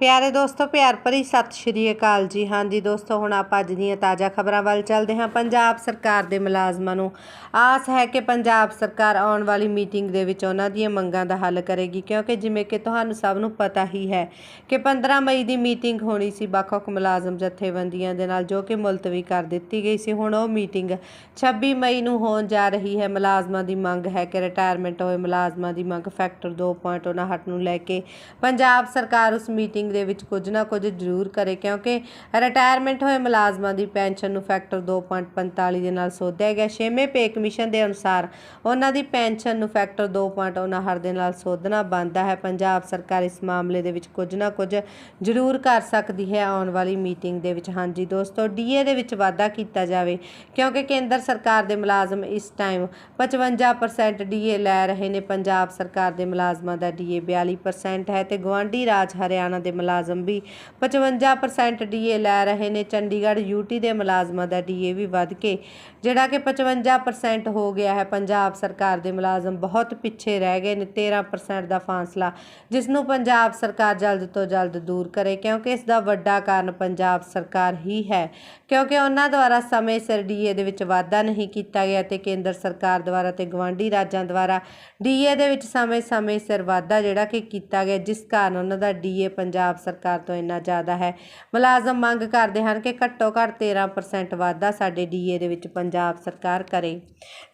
ਪਿਆਰੇ ਦੋਸਤੋ, ਪਿਆਰ ਭਰੀ ਸਤਿ ਸ਼੍ਰੀ ਅਕਾਲ ਜੀ। ਹਾਂਜੀ ਦੋਸਤੋ, ਹੁਣ ਆਪਾਂ ਅੱਜ ਦੀਆਂ ਤਾਜ਼ਾ ਖਬਰਾਂ ਵੱਲ ਚੱਲਦੇ ਹਾਂ। ਪੰਜਾਬ ਸਰਕਾਰ ਦੇ ਮੁਲਾਜ਼ਮਾਂ ਨੂੰ ਆਸ ਹੈ ਕਿ ਪੰਜਾਬ ਸਰਕਾਰ ਆਉਣ ਵਾਲੀ ਮੀਟਿੰਗ ਦੇ ਵਿੱਚ ਉਹਨਾਂ ਦੀਆਂ ਮੰਗਾਂ ਦਾ ਹੱਲ ਕਰੇਗੀ, ਕਿਉਂਕਿ ਜਿਵੇਂ ਕਿ ਤੁਹਾਨੂੰ ਸਭ ਨੂੰ ਪਤਾ ਹੀ ਹੈ ਕਿ 15 ਮਈ ਦੀ ਮੀਟਿੰਗ ਹੋਣੀ ਸੀ ਵੱਖ-ਵੱਖ ਮੁਲਾਜ਼ਮ ਜਥੇਬੰਦੀਆਂ ਦੇ ਨਾਲ, ਜੋ ਕਿ ਮੁਲਤਵੀ ਕਰ ਦਿੱਤੀ ਗਈ ਸੀ। ਹੁਣ ਉਹ ਮੀਟਿੰਗ 26 ਮਈ ਨੂੰ ਹੋਣ ਜਾ ਰਹੀ ਹੈ। ਮੁਲਾਜ਼ਮਾਂ ਦੀ ਮੰਗ ਹੈ ਕਿ ਰਿਟਾਇਰਮੈਂਟ ਹੋਏ ਮੁਲਾਜ਼ਮਾਂ ਦੀ ਮੰਗ ਫੈਕਟਰ 2.59 ਨੂੰ ਲੈ ਕੇ ਪੰਜਾਬ ਸਰਕਾਰ ਉਸ ਮੀਟਿੰਗ ਦੇ ਵਿੱਚ ਕੁਝ ਨਾ ਕੁਝ ਜ਼ਰੂਰ ਕਰੇ ਕਿਉਂਕਿ ਰਿਟਾਇਰਮੈਂਟ ਹੋਏ ਮੁਲਾਜ਼ਮਾਂ ਦੀ ਪੈਨਸ਼ਨ ਨੂੰ ਫੈਕਟਰ 2.45 ਦੇ ਨਾਲ ਸੋਧਿਆ ਗਿਆ। ਛੇਵੇਂ ਪੇ ਕਮਿਸ਼ਨ ਦੇ ਅਨੁਸਾਰ ਉਹਨਾਂ ਦੀ ਪੈਨਸ਼ਨ ਨੂੰ ਫੈਕਟਰ 2.59 ਦੇ ਨਾਲ ਸੋਧਣਾ ਬਣਦਾ ਹੈ। ਪੰਜਾਬ ਸਰਕਾਰ ਇਸ ਮਾਮਲੇ ਦੇ ਵਿੱਚ ਕੁਝ ਨਾ ਕੁਝ ਜ਼ਰੂਰ ਕਰ ਸਕਦੀ ਹੈ ਆਉਣ ਵਾਲੀ ਮੀਟਿੰਗ ਦੇ ਵਿੱਚ। ਹਾਂਜੀ ਦੋਸਤੋ ਡੀਏ ਦੇ ਵਿੱਚ ਵਾਧਾ ਕੀਤਾ ਜਾਵੇ ਕਿਉਂਕਿ ਕੇਂਦਰ ਸਰਕਾਰ ਦੇ ਮੁਲਾਜ਼ਮ ਇਸ ਟਾਈਮ 55% ਡੀਏ ਲੈ ਰਹੇ ਨੇ। ਪੰਜਾਬ ਸਰਕਾਰ ਦੇ ਮੁਲਾਜ਼ਮਾਂ ਦਾ ਡੀਏ 42% ਹੈ ਤੇ ਗਵਾਂਢੀ ਰਾਜ ਹਰਿਆਣਾ ਦੇ ਮੁਲਾਜ਼ਮ ਵੀ। 55% ਡੀਏ ਲੈ ਰਹੇ ਨੇ। ਚੰਡੀਗੜ੍ਹ ਯੂਟੀ ਦੇ ਮੁਲਾਜ਼ਮਾਂ ਦਾ ਡੀਏ ਵੀ ਵੱਧ ਕੇ। ਜਿਹੜਾ ਕਿ 55% ਹੋ ਗਿਆ ਹੈ। ਪੰਜਾਬ ਸਰਕਾਰ ਦੇ ਮੁਲਾਜ਼ਮ ਬਹੁਤ ਪਿੱਛੇ ਰਹਿ ਗਏ ਨੇ। 13% ਦਾ ਫਾਸਲਾ ਜਿਸ ਨੂੰ ਪੰਜਾਬ ਸਰਕਾਰ ਜਲਦ ਤੋਂ ਜਲਦ ਦੂਰ ਕਰੇ, ਕਿਉਂਕਿ ਇਸ ਦਾ ਵੱਡਾ ਕਾਰਨ ਪੰਜਾਬ ਸਰਕਾਰ ਹੀ ਹੈ। ਕਿਉਂਕਿ ਉਹਨਾਂ ਦੁਆਰਾ ਸਮੇਂ ਸਿਰ ਡੀਏ ਦੇ ਵਿੱਚ ਵਾਧਾ ਨਹੀਂ ਕੀਤਾ ਗਿਆ ਤੇ ਕੇਂਦਰ ਸਰਕਾਰ ਦੁਆਰਾ ਤੇ ਗਵਾਂਢੀ ਰਾਜਾਂ ਦੁਆਰਾ ਡੀਏ ਦੇ ਵਿੱਚ ਸਮੇਂ-ਸਮੇਂ ਸਿਰ ਵਾਧਾ ਜਿਹੜਾ ਕਿ ਕੀਤਾ ਗਿਆ, ਜਿਸ ਕਾਰਨ ਉਹਨਾਂ ਦਾ ਡੀਏ ਪੰਜਾਬ ਪੰਜਾਬ ਸਰਕਾਰ ਤੋਂ ਇੰਨਾ ਜ਼ਿਆਦਾ ਹੈ। ਮੁਲਾਜ਼ਮ ਮੰਗ ਕਰਦੇ ਹਨ ਕਿ ਘੱਟੋ ਘੱਟ 13% ਵਾਧਾ ਸਾਡੇ ਡੀਏ ਦੇ ਵਿੱਚ ਪੰਜਾਬ ਸਰਕਾਰ ਕਰੇ।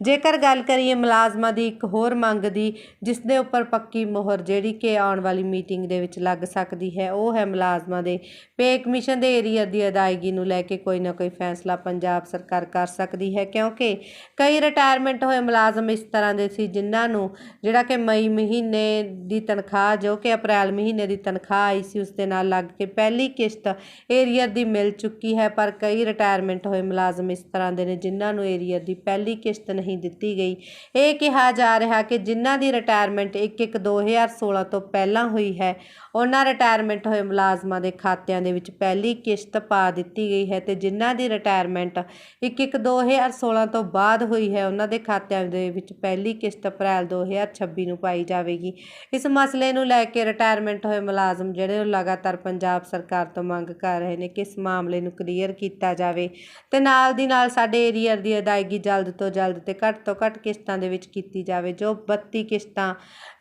ਜੇਕਰ ਗੱਲ ਕਰੀਏ ਮੁਲਾਜ਼ਮਾਂ ਦੀ, ਇੱਕ ਹੋਰ ਮੰਗ ਦੀ ਜਿਸ ਦੇ ਉੱਪਰ ਪੱਕੀ ਮੋਹਰ ਜਿਹੜੀ ਕਿ ਆਉਣ ਵਾਲੀ ਮੀਟਿੰਗ ਦੇ ਵਿੱਚ ਲੱਗ ਸਕਦੀ ਹੈ, ਉਹ ਹੈ ਮੁਲਾਜ਼ਮਾਂ ਦੇ। ਪੇ ਕਮਿਸ਼ਨ ਦੇ ਏਰੀਆ ਦੀ ਅਦਾਇਗੀ ਨੂੰ ਲੈ ਕੇ ਕੋਈ ਨਾ ਕੋਈ ਫੈਸਲਾ ਪੰਜਾਬ ਸਰਕਾਰ ਕਰ ਸਕਦੀ ਹੈ, ਕਿਉਂਕਿ ਕਈ ਰਿਟਾਇਰਮੈਂਟ ਹੋਏ ਮੁਲਾਜ਼ਮ ਇਸ ਤਰ੍ਹਾਂ ਦੇ ਸੀ ਜਿਨ੍ਹਾਂ ਨੂੰ ਜਿਹੜਾ ਕਿ ਮਈ ਮਹੀਨੇ ਦੀ ਤਨਖਾਹ, ਜੋ ਕਿ ਅਪ੍ਰੈਲ ਮਹੀਨੇ ਦੀ ਤਨਖਾਹ ਆਈ ਸੀ ਉਸ ਦੇ ਨਾਲ ਲੱਗ ਕੇ ਪਹਿਲੀ ਕਿਸ਼ਤ ਏਰੀਅਰ ਦੀ ਮਿਲ ਚੁੱਕੀ ਹੈ, ਪਰ ਕਈ ਰਿਟਾਇਰਮੈਂਟ ਹੋਏ ਮੁਲਾਜ਼ਮ ਇਸ ਤਰ੍ਹਾਂ ਦੇ ਨੇ ਜਿਨ੍ਹਾਂ ਨੂੰ ਏਰੀਅਰ ਦੀ ਪਹਿਲੀ ਕਿਸ਼ਤ ਨਹੀਂ ਦਿੱਤੀ ਗਈ। ਇਹ ਕਿਹਾ ਜਾ ਰਿਹਾ ਕਿ ਜਿਨ੍ਹਾਂ ਦੀ ਰਿਟਾਇਰਮੈਂਟ 1-1 2016 ਤੋਂ ਪਹਿਲਾਂ ਹੋਈ ਹੈ, ਉਹਨਾਂ ਰਿਟਾਇਰਮੈਂਟ ਹੋਏ ਮੁਲਾਜ਼ਮਾਂ ਦੇ ਖਾਤਿਆਂ ਦੇ ਵਿੱਚ ਪਹਿਲੀ ਕਿਸ਼ਤ ਪਾ ਦਿੱਤੀ ਗਈ ਹੈ ਤੇ ਜਿਨ੍ਹਾਂ ਦੀ ਰਿਟਾਇਰਮੈਂਟ 1-1 2016 ਤੋਂ ਬਾਅਦ ਹੋਈ ਹੈ, ਉਹਨਾਂ ਦੇ ਖਾਤਿਆਂ ਦੇ ਵਿੱਚ ਪਹਿਲੀ ਕਿਸ਼ਤ ਅਪ੍ਰੈਲ 2026 ਨੂੰ ਪਾਈ ਜਾਵੇਗੀ। ਇਸ ਮਸਲੇ ਨੂੰ ਲੈ ਕੇ ਰਿਟਾਇਰਮੈਂਟ ਹੋਏ ਮੁਲਾਜ਼ਮ ਜਿਹੜੇ ਲਗਾਤਾਰ ਪੰਜਾਬ ਸਰਕਾਰ ਤੋਂ ਮੰਗ ਕਰ ਰਹੇ ਨੇ ਕਿ ਇਸ ਮਾਮਲੇ ਨੂੰ ਕਲੀਅਰ ਕੀਤਾ ਜਾਵੇ ਤੇ ਨਾਲ ਦੀ ਨਾਲ ਸਾਡੇ ਏਰੀਅਰ ਦੀ ਅਦਾਇਗੀ ਜਲਦ ਤੋਂ ਜਲਦ ਤੇ ਘੱਟ ਤੋਂ ਘੱਟ ਕਿਸ਼ਤਾਂ ਦੇ ਵਿੱਚ ਕੀਤੀ ਜਾਵੇ, ਜੋ 32 ਕਿਸ਼ਤਾਂ,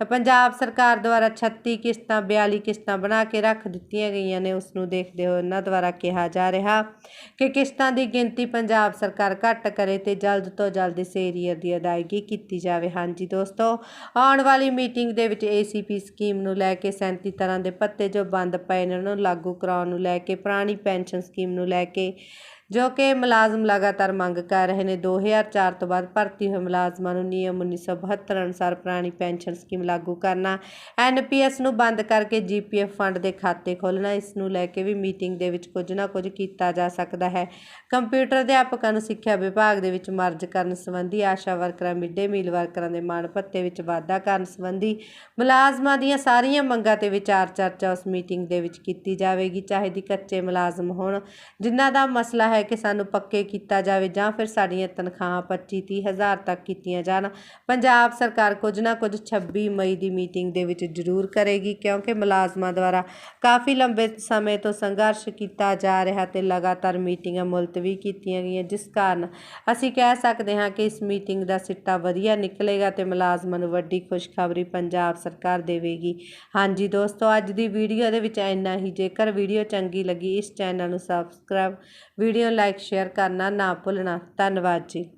ਪੰਜਾਬ ਸਰਕਾਰ ਦੁਆਰਾ 36 ਕਿਸ਼ਤਾਂ 42 ਕਿਸ਼ਤਾਂ ਬਣਾ ਕੇ ਰੱਖ ਦਿੱਤੀਆਂ ਗਈਆਂ ਨੇ, ਉਸ ਨੂੰ ਦੇਖਦੇ ਹੋਏ ਉਹਨਾਂ ਦੁਆਰਾ ਕਿਹਾ ਜਾ ਰਿਹਾ ਕਿ ਕਿਸ਼ਤਾਂ ਦੀ ਗਿਣਤੀ ਪੰਜਾਬ ਸਰਕਾਰ ਘੱਟ ਕਰੇ ਤੇ ਜਲਦ ਤੋਂ ਜਲਦ ਇਸ ਏਰੀਅਰ ਦੀ ਅਦਾਇਗੀ ਕੀਤੀ ਜਾਵੇ। ਹਾਂਜੀ ਦੋਸਤੋ, ਆਉਣ ਵਾਲੀ ਮੀਟਿੰਗ ਦੇ ਵਿੱਚ ਏਸੀਪੀ ਸਕੀਮ ਨੂੰ ਲੈ ਕੇ 37 ਤਰ੍ਹਾਂ ਦੇ ਪੱਤੇ ਜੋ ਬੰਦ ਪਏ ਨੇ ਉਹਨਾਂ ਨੂੰ ਲਾਗੂ ਕਰਾਉਣ ਨੂੰ ਲੈ ਕੇ ਪੁਰਾਣੀ ਪੈਨਸ਼ਨ ਸਕੀਮ ਨੂੰ ਲੈ ਕੇ ਜੋ ਕਿ ਮੁਲਾਜ਼ਮ ਲਗਾਤਾਰ ਮੰਗ ਕਰ ਰਹੇ ਨੇ। 2004 ਤੋਂ ਬਾਅਦ ਭਰਤੀ ਹੋਏ ਮੁਲਾਜ਼ਮਾਂ ਨੂੰ ਨਿਯਮ 1972 ਅਨੁਸਾਰ ਪੁਰਾਣੀ ਪੈਨਸ਼ਨ ਸਕੀਮ ਲਾਗੂ ਕਰਨਾ ਐਨਪੀਐਸ ਨੂੰ ਬੰਦ ਕਰਕੇ ਜੀਪੀਐਫ ਫੰਡ ਦੇ ਖਾਤੇ ਖੋਲ੍ਹਣਾ, ਇਸ ਨੂੰ ਲੈ ਕੇ ਵੀ ਮੀਟਿੰਗ ਦੇ ਵਿੱਚ ਕੁਝ ਨਾ ਕੁਝ ਕੀਤਾ ਜਾ ਸਕਦਾ ਹੈ। ਕੰਪਿਊਟਰ ਅਧਿਆਪਕਾਂ ਨੂੰ ਸਿੱਖਿਆ ਵਿਭਾਗ ਦੇ ਵਿੱਚ ਮਰਜ ਕਰਨ ਸੰਬੰਧੀ ਆਸ਼ਾ ਵਰਕਰਾਂ ਮਿੱਡੇ ਮੀਲ ਵਰਕਰਾਂ ਦੇ ਮਾਣ ਭੱਤੇ ਵਿੱਚ ਵਾਧਾ ਕਰਨ ਸੰਬੰਧੀ ਮੁਲਾਜ਼ਮਾਂ ਦੀਆਂ ਸਾਰੀਆਂ ਮੰਗਾਂ ਤੇ ਵਿਚਾਰ ਚਰਚਾ ਉਸ ਮੀਟਿੰਗ ਦੇ ਵਿੱਚ ਕੀਤੀ ਜਾਵੇਗੀ। ਚਾਹੇ ਦੀ ਕੱਚੇ ਮੁਲਾਜ਼ਮ ਹੋਣ, ਜਿਨ੍ਹਾਂ ਦਾ ਮਸਲਾ ਹੈ ਕਿ ਸਾਨੂੰ ਪੱਕੇ ਕੀਤਾ ਜਾਵੇ ਜਾਂ ਫਿਰ ਸਾਡੀਆਂ ਤਨਖਾਹਾਂ 25 30 ਹਜ਼ਾਰ ਤੱਕ ਕੀਤੀਆਂ ਜਾਣ। ਪੰਜਾਬ ਸਰਕਾਰ ਕੁਝ ਨਾ ਕੁਝ 26 ਮਈ ਦੀ ਮੀਟਿੰਗ ਦੇ ਵਿੱਚ ਜ਼ਰੂਰ ਕਰੇਗੀ ਕਿਉਂਕਿ ਮੁਲਾਜ਼ਮਾਂ ਦੁਆਰਾ ਕਾਫੀ ਲੰਬੇ ਸਮੇਂ ਤੋਂ ਸੰਘਰਸ਼ ਕੀਤਾ ਜਾ ਰਿਹਾ ਤੇ ਲਗਾਤਾਰ ਮੀਟਿੰਗਾਂ ਮੁਲਤਵੀ ਕੀਤੀਆਂ ਗਈਆਂ, ਜਿਸ ਕਾਰਨ ਅਸੀਂ ਕਹਿ ਸਕਦੇ ਹਾਂ ਕਿ ਇਸ ਮੀਟਿੰਗ ਦਾ ਸਿੱਟਾ ਵਧੀਆ ਨਿਕਲੇਗਾ ਤੇ ਮੁਲਾਜ਼ਮਾਂ ਨੂੰ ਵੱਡੀ ਖੁਸ਼ਖਬਰੀ ਪੰਜਾਬ ਸਰਕਾਰ ਦੇਵੇਗੀ। ਹਾਂਜੀ ਦੋਸਤੋ, ਅੱਜ ਦੀ ਵੀਡੀਓ ਦੇ ਵਿੱਚ ਇੰਨਾ ਹੀ। ਜੇਕਰ ਵੀਡੀਓ ਚੰਗੀ ਲੱਗੀ, ਇਸ ਚੈਨਲ ਨੂੰ ਸਬਸਕ੍ਰਾਈਬ, ਵੀਡੀਓ ਲਾਈਕ ਸ਼ੇਅਰ ਕਰਨਾ ਨਾ ਭੁੱਲਣਾ। ਧੰਨਵਾਦ ਜੀ।